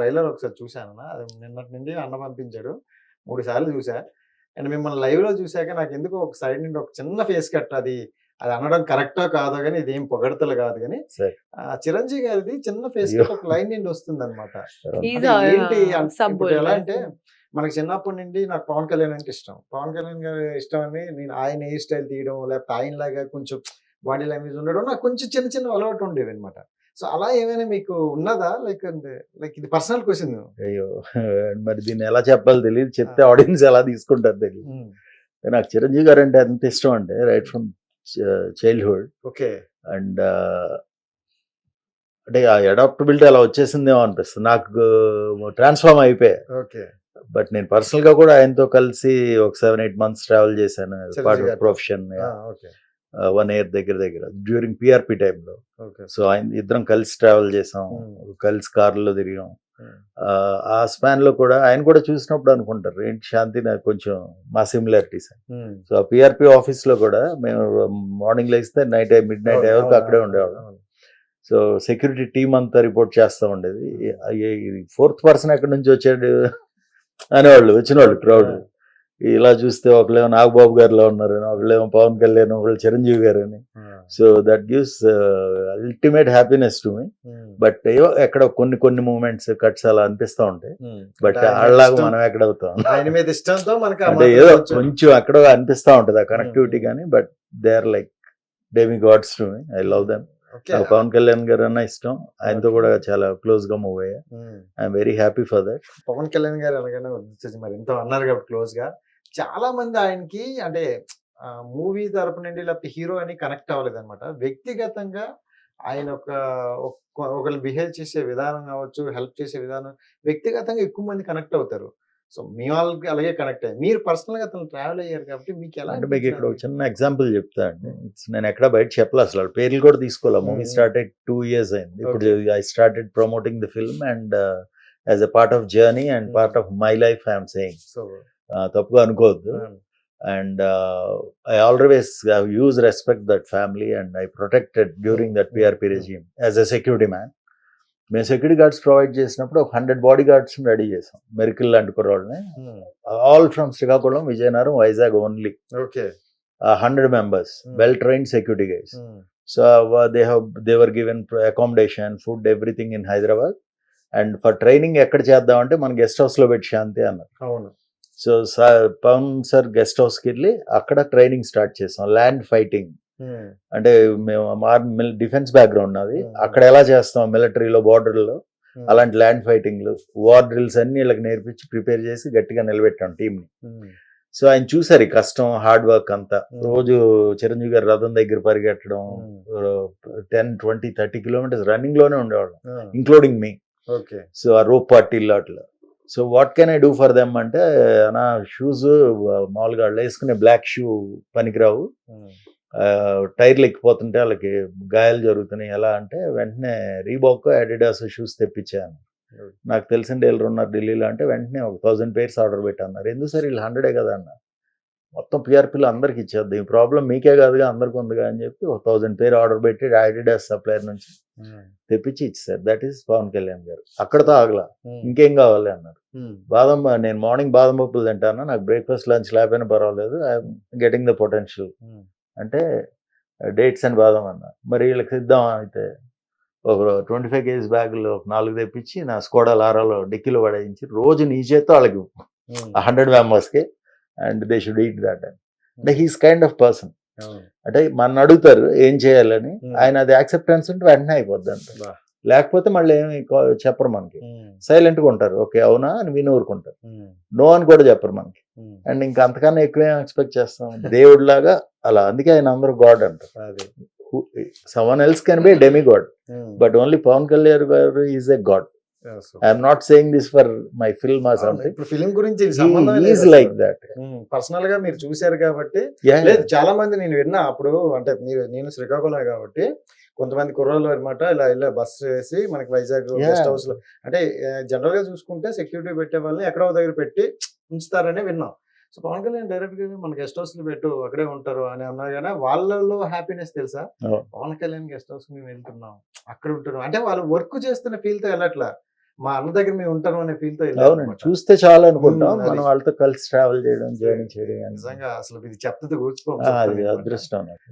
Trailer ఒకసారి చూశాను. అది నిన్నటి నుండి అన్న పంపించాడు. మూడు సార్లు చూసా అండ్ మిమ్మల్ని లైవ్లో చూశాక నాకు ఎందుకు ఒక సైడ్ నుండి ఒక చిన్న ఫేస్ కట్ అది అది అనడం కరెక్టో కాదో కానీ ఇది ఏం పొగడతలు కాదు కానీ చిరంజీవి గారిది చిన్న ఫేస్. కట్ ఒక లైన్ నుండి వస్తుంది అనమాట ఏంటి ఎలా. అంటే మనకి చిన్నప్పటి నుండి నాకు పవన్ కళ్యాణ్ అంటే ఇష్టం. పవన్ కళ్యాణ్ గారి ఇష్టం అని నేను ఆయన హెయిర్ స్టైల్ తీయడం లేకపోతే ఆయన లాగా కొంచెం బాడీ లాంగ్వేజ్ ఉండడం నాకు కొంచెం చిన్న చిన్న అలవాటు ఉండేది అనమాట సో అలా ఏమైనా మీకు ఉన్నదా? లైక్ లైక్ ఇది పర్సనల్ క్వశ్చన్. అయ్యో మరి దీన్ని ఎలా చెప్పాలో తెలియదు చెప్తే ఆడియన్స్ ఎలా తీసుకుంటారు తెలియదు నాకు చిరంజీవి గారు అంటే ఎంత ఇష్టం అంటే right from childhood. Okay. And అంటే ఆ అడాప్టబిలిటీ అలా వచ్చేసిందేమో అనిపిస్తుంది. నాకు ట్రాన్స్ఫార్మ్ అయిపోయా. ఓకే. బట్ నేను పర్సనల్గా కూడా ఆయనతో కలిసి ఒక సెవెన్ ఎయిట్ మంత్స్ ట్రావెల్ చేశాను. Part. Profession. Okay. One year దగ్గర దగ్గర డ్యూరింగ్ పిఆర్పి టైంలో సో ఆయన ఇద్దరం కలిసి ట్రావెల్ చేసాం. Hmm. కలిసి కార్లో తిరిగాం. Hmm. ఆ, ఆ స్పాన్లో కూడా ఆయన కూడా చూసినప్పుడు అనుకుంటారు ఏంటి శాంతి నాకు కొంచెం మా సిమిలారిటీస్ సో ఆ పిఆర్పి ఆఫీస్లో కూడా మేము మార్నింగ్ లేస్తే నైట్ మిడ్ నైట్ వరకు అక్కడే ఉండేవాళ్ళం. సో సెక్యూరిటీ టీం అంతా రిపోర్ట్ చేస్తూ ఉండేది. ఫోర్త్ పర్సన్ ఎక్కడి నుంచి వచ్చాడు అనేవాళ్ళు వచ్చిన వాళ్ళు క్రౌడ్ ఇలా చూస్తే ఒకళ్ళేమో నాగబాబు గారిలో ఉన్నారు ఒకళ్ళేమో పవన్ కళ్యాణ్ ఒకళ్ళు చిరంజీవి గారు అని. So that gives ultimate happiness to me but ఏవో ఎక్కడ కొన్ని కొన్ని మూమెంట్స్ కట్స్ అలా అనిపిస్తూ ఉంటాయి. బట్ ఇష్టం- మనం ఎక్కడ అవుతాం? ఆయన మీద ఇష్టంతో మనకి ఆ అంటే ఏదో కొంచెం- అక్కడ అనిపిస్తా ఉంటది ఆ కనెక్టివిటీ. కానీ but they are like demi gods to me I love them Pawan Kalyan garu అన్న ఇష్టం. ఆయనతో. కూడా చాలా క్లోజ్గా మూవ్ అయ్యా. I'm very happy for that Pawan Kalyan garu వచ్చేసి మరి ఇంత అన్నారు కాబట్టి క్లోజ్గా. చాలా మంది ఆయనకి అంటే మూవీ తరపు నుండి లేకపోతే హీరో అని కనెక్ట్ అవ్వలేదు అనమాట వ్యక్తిగతంగా ఆయన ఒక ఒక- ఒకళ్ళు బిహేవ్ చేసే విధానం కావచ్చు హెల్ప్ చేసే విధానం వ్యక్తిగతంగా ఎక్కువ మంది కనెక్ట్ అవుతారు. సో మీ వాళ్ళకి అలాగే కనెక్ట్ అయ్యారు. మీరు పర్సనల్గా అతను ట్రావెల్ అయ్యారు కాబట్టి మీకు ఎలా అంటే మీకు ఇక్కడ? చిన్న ఎగ్జాంపుల్ చెప్తా అండి. నేను ఎక్కడ బయట చెప్పలే అసలు. వాళ్ళ పేర్లు కూడా తీసుకోవాలి మూవీ. స్టార్టెడ్ టూ ఇయర్స్ అయింది. ఇప్పుడు I started promoting the film and as a part of journey and. Part of my life I'm saying. So తప్పుగా అనుకోవద్దు. And I always use respect that family and I protected during that PRP. Resume as a security man మేము security guards provide చేసినప్పుడు ఒక hundred body guards ready చేసాం. మెరికల్ లాంటి కుర్రాళ్ళని all from Srikakulam Vizianagaram Vizag only okay. Hundred members. Well trained security um, so they have they were given accommodation food everything in Hyderabad and for training ఎక్కడ చేద్దామంటే మన guest హౌస్లో పెట్టి శాంతి అన్నారు. అవును. So sir Pavan sir guest హౌస్కి వెళ్ళి అక్కడ ట్రైనింగ్ స్టార్ట్ చేసాం. Land fighting. అంటే మేము ఆర్మీ డిఫెన్స్ బ్యాక్గ్రౌండ్ నాది. అక్కడ ఎలా చేస్తాం మిలిటరీలో బార్డర్లో అలాంటి ల్యాండ్ ఫైటింగ్లు వార్ డ్రిల్స్ అన్ని వీళ్ళకి నేర్పించి ప్రిపేర్ చేసి గట్టిగా నిలబెట్టాం టీంని సో ఆయన చూసారు కష్టం హార్డ్ వర్క్ అంతా. రోజు చిరంజీవి గారి రథం దగ్గర పరిగెట్టడం టెన్ ట్వంటీ థర్టీ కిలోమీటర్స్ రన్నింగ్లోనే ఉండేవాళ్ళం ఇంక్లూడింగ్ మీ. ఓకే. సో ఆ రోప్ పార్టీల్లో అట్లా so what can I do for them అంటే నా షూస్ మామూలుగా వాళ్ళు వేసుకునే బ్లాక్ షూ పనికిరావు. టైర్లు ఎక్కిపోతుంటే వాళ్ళకి గాయాలు జరుగుతున్నాయి. ఎలా అంటే వెంటనే రీబాక్ అడిడాస్ షూస్ తెప్పించాను. నాకు తెలిసిన డీలర్ ఉన్నారు ఢిల్లీలో అంటే వెంటనే ఒక థౌసండ్ పేర్స్ ఆర్డర్ పెట్టన్నారు ఎందుకు సార్ వీళ్ళు హండ్రెడే కదా అన్న మొత్తం పిఆర్పీలో అందరికి ఇచ్చేద్దాం ఈ ప్రాబ్లం మీకే కాదుగా అందరికి ఉందిగా అని చెప్పి ఒక థౌసండ్ పేరు ఆర్డర్ పెట్టి అడిడాస్ సప్లయర్ నుంచి ఉమ్, తెప్పించి ఇచ్చారు దట్ ఈస్ పవన్ కళ్యాణ్ గారు. అక్కడతో ఆగలా. ఉమ్, ఇంకేం కావాలి అన్నారు. ఉమ్, బాదం నేను మార్నింగ్ బాదం పప్పులు తింటాను? నాకు బ్రేక్ఫాస్ట్ లంచ్ లేకపోయినా పర్వాలేదు. ఐఎమ్ గెటింగ్ ద పొటెన్షియల్ అంటే డేట్స్ అండ్ బాదం అన్న. మరి వీళ్ళకి సిద్ధం అయితే ఒక ట్వంటీ ఫైవ్ కేజీస్ బ్యాగులు ఒక నాలుగు తెప్పించి నా స్కోడా లారాలో డిక్కీలో పడేయించి రోజు నీ చేత్తో వాళ్ళకి హండ్రెడ్ మెంబర్స్కి and they should eat that అంటే హీస్ కైండ్ ఆఫ్ పర్సన్. అంటే మన అడుగుతారు ఏం చేయాలని Hmm. ఆయన అది యాక్సెప్టెన్స్ ఉంటే వెంటనే అయిపోద్ది అంట. లేకపోతే మళ్ళీ ఏమి చెప్పరు మనకి. సైలెంట్గా ఉంటారు. ఓకే అవునా అని విని ఊరుకుంటారు. నో అని కూడా చెప్పరు మనకి. అండ్ ఇంకా అంతకన్నా ఎక్కువ ఎక్స్పెక్ట్ చేస్తాం? దేవుడిలాగా అలా. అందుకే ఆయన అందరూ గాడ్ అంటారు. అది. Someone else can be demi god but only Pawan Kalyan garu is a god I'm not saying this for my film అవును, సంథింగ్ ఇప్పుడు ఫిలిం గురించి సంబంధం ఈజ్ లైక్ దట్ పర్సనల్గా మీరు చూశారు కాబట్టి. లేదు చాలా మంది నేను విన్నా అప్పుడు అంటే మీరు నేను శ్రీకాకుళం కాబట్టి కొంతమంది కుర్రోళ్ళు అనమాట ఇలా ఇలా బస్ వేసి మనకి వైజాగ్. గెస్ట్ హౌస్లో అంటే జనరల్గా చూసుకుంటే సెక్యూరిటీ పెట్టే వాళ్ళని ఎక్కడో దగ్గర పెట్టి ఉంచుతారని విన్నాం. సో పవన్ కళ్యాణ్ డైరెక్ట్గా మన గెస్ట్ హౌస్లో పెట్టు అక్కడే ఉంటారు అని అన్నారు కానీ వాళ్ళలో హ్యాపీనెస్ తెలుసా? Oh. Pawan Kalyan guest house మేము వెళ్తున్నాం అక్కడ ఉంటున్నాం. అంటే వాళ్ళు వర్క్ చేస్తున్న ఫీల్తో వెళ్ళట్లా. మా అన్న దగ్గర మేము ఉంటాను అనే ఫీల్తో అవునండి. చూస్తే చాలా అనుకుంటాం మనం. వాళ్ళతో కలిసి ట్రావెల్ చేయడం జర్నీ చేయడం. నిజంగా అసలు ఇది చెప్తే కూర్చుకోం ఆ, అది అదృష్టం నాకు